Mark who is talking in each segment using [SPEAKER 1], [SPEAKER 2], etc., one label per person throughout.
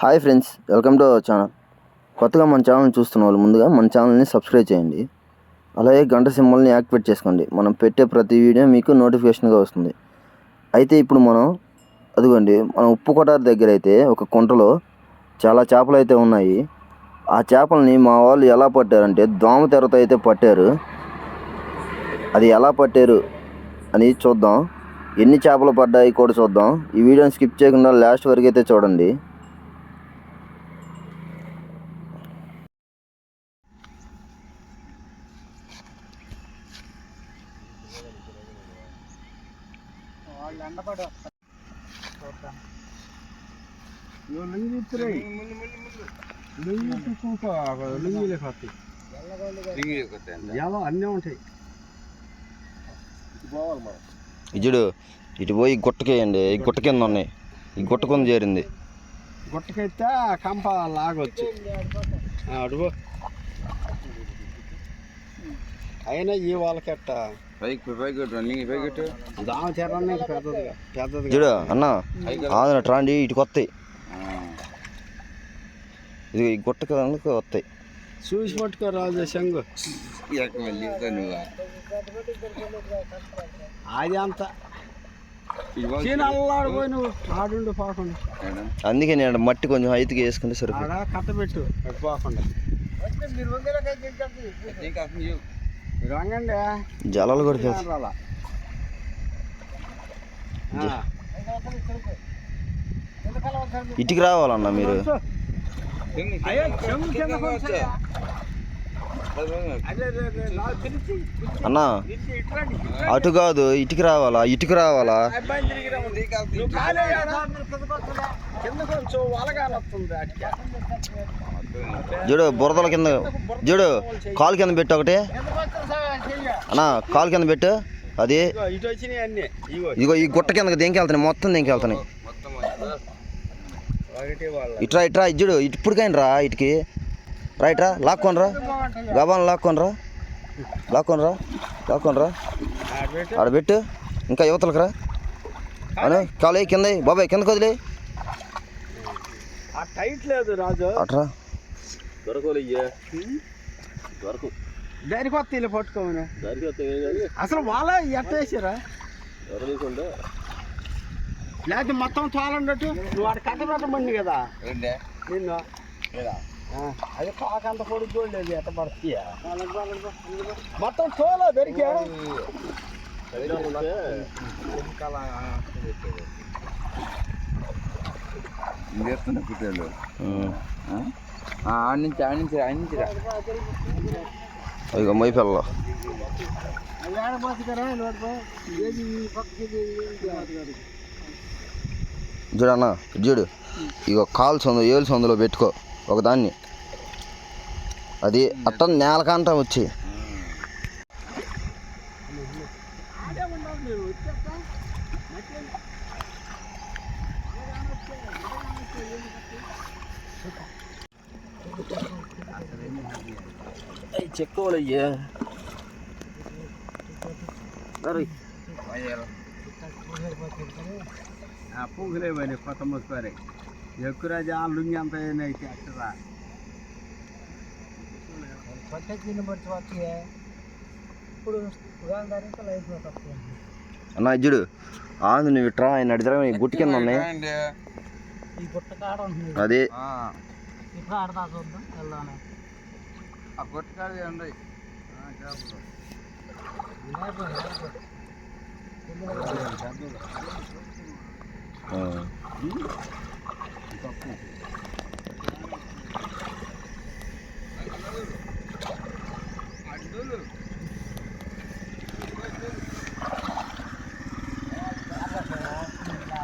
[SPEAKER 1] Hi friends welcome to our channel కొత్తగా మన channel చూస్తున్న వాళ్ళు ముందుగా మన ఛానల్ని సబ్స్క్రైబ్ చేయండి. అలాగే గంట సింబల్ని యాక్టివేట్ చేసుకోండి. మనం పెట్టే ప్రతి వీడియో మీకు నోటిఫికేషన్గా వస్తుంది. అయితే ఇప్పుడు మనం అదిగోండి మన ఉప్పు కొటారు దగ్గర అయితే ఒక కుంటలో చాలా చేపలు అయితే ఉన్నాయి. ఆ చేపల్ని మా వాళ్ళు ఎలా పట్టారంటే దోమ తెరతో అయితే పట్టారు. అది ఎలా పట్టారు అని చూద్దాం. ఎన్ని చేపలు పడ్డాయి కూడా చూద్దాం. ఈ వీడియోని స్కిప్ చేయకుండా లాస్ట్ వరకు అయితే చూడండి.
[SPEAKER 2] లుంగి లుంగి లుంగిలే ఎలా అన్నీ ఉంటాయి
[SPEAKER 1] ఇజుడు ఇటు పోయి గుట్టకేయండి. ఈ గుట్ట కింద ఉన్నాయి. ఈ గుట్ట కింద చేరింది.
[SPEAKER 2] గుట్టకైతే కంప లాగొచ్చు. అడుగు అయినా ఈ వాళ్ళకెట్టా?
[SPEAKER 1] ఇజుడు అన్న ఆంధ్ర ట్రాండి ఇటు కొత్తాయి ఇది ఈ గుట్ట కిందకి వస్తాయి
[SPEAKER 2] చూసి పట్టుకో రాజు శంగు. అది అంత.
[SPEAKER 1] అందుకే నేను మట్టి కొంచెం హైట్కి వేసుకుంటే సరిపోయి
[SPEAKER 2] ఆడ కట్టబెట్టు. పోకుండా.
[SPEAKER 1] జలాలు కూడా పెద్ద-
[SPEAKER 2] రాలా ఆ.
[SPEAKER 1] ఇటుకి రావాలన్న మీరు? అన్న. అటు కాదు ఇటుకి రావాలా ఇటుకి రావాలా?
[SPEAKER 2] కింద కొంచెం వలగానొస్తుంది.
[SPEAKER 1] చూడు బురదల కింద. చూడు కాలు కింద పెట్టు ఒకటి. అన్న కాలు కింద పెట్టు. అది.
[SPEAKER 2] ఇగో
[SPEAKER 1] ఈ గుట్ట కిందకి దేనికి వెళ్తాయి మొత్తం దేనికి
[SPEAKER 2] వాళ్ళ
[SPEAKER 1] ఇట్రా ఇట్రా ఇజ్జుడు ఇప్పుడుకైనా రా ఇటుకి. రా ఇట్రా లాక్కొనరా గబాన్ లాక్కొనరా లాక్కొనరా లాక్కొనరా. ఆడ పెట్టు. ఇంకా యువతలకు రా. అను కాలు కింద. బాబాయ్ కిందకు వదిలే.
[SPEAKER 2] టైట్ లేదు రాజు.
[SPEAKER 1] అట్రా.
[SPEAKER 2] దానికి కొత్త ఇల్లు పట్టుకోమని. అసలు వాళ్ళ ఎట్టేసారా లేకపోతే మొత్తం తోలండట్టు నువ్వు వాడు కట్టబెట్టమండి కదా. నిన్ను. అది కాకంత పొడుగు చూడలేదు ఎట్ట పడుతుందా? మొత్తం తోలో దొరికా?
[SPEAKER 3] చేస్తున్నా కుట్టాలు
[SPEAKER 1] ఉమ్.
[SPEAKER 3] ఆడి నుంచి ఆడి నుంచి ఆడి నుంచి
[SPEAKER 1] ఇదిగో మొయ్యి పిల్ల. చూడు అన్న చూడు. ఇగో కాలు సొందు ఏలు సొందులో పెట్టుకో ఒకదాన్ని అది అట్ట నేలకంట వచ్చి. చెక్కవలయ్యా
[SPEAKER 2] ఆ పూగులేవని కొత్త ముసుకొని ఎక్కువ రాజు ఆ లుంగి అంత అయితే అట్టరా?
[SPEAKER 4] తక్కువ
[SPEAKER 1] అన్న చూడు. ఆంధ్ర నువ్వు ఇట్రా ఆయన అడిగితే గుట్టి కింద ఉన్నాయి
[SPEAKER 4] ఈ గుట్ట కాడ ఉంటుంది
[SPEAKER 1] అది
[SPEAKER 4] ఇప్పుడు ఆడదా చూద్దాం వెళ్దాం
[SPEAKER 3] ఆ కొట్టుకాడు ఉన్నాయి చేపలు
[SPEAKER 1] ఆ.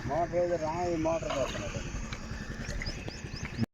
[SPEAKER 2] మోటార్ రాయి మోటార్ పోతున్నారు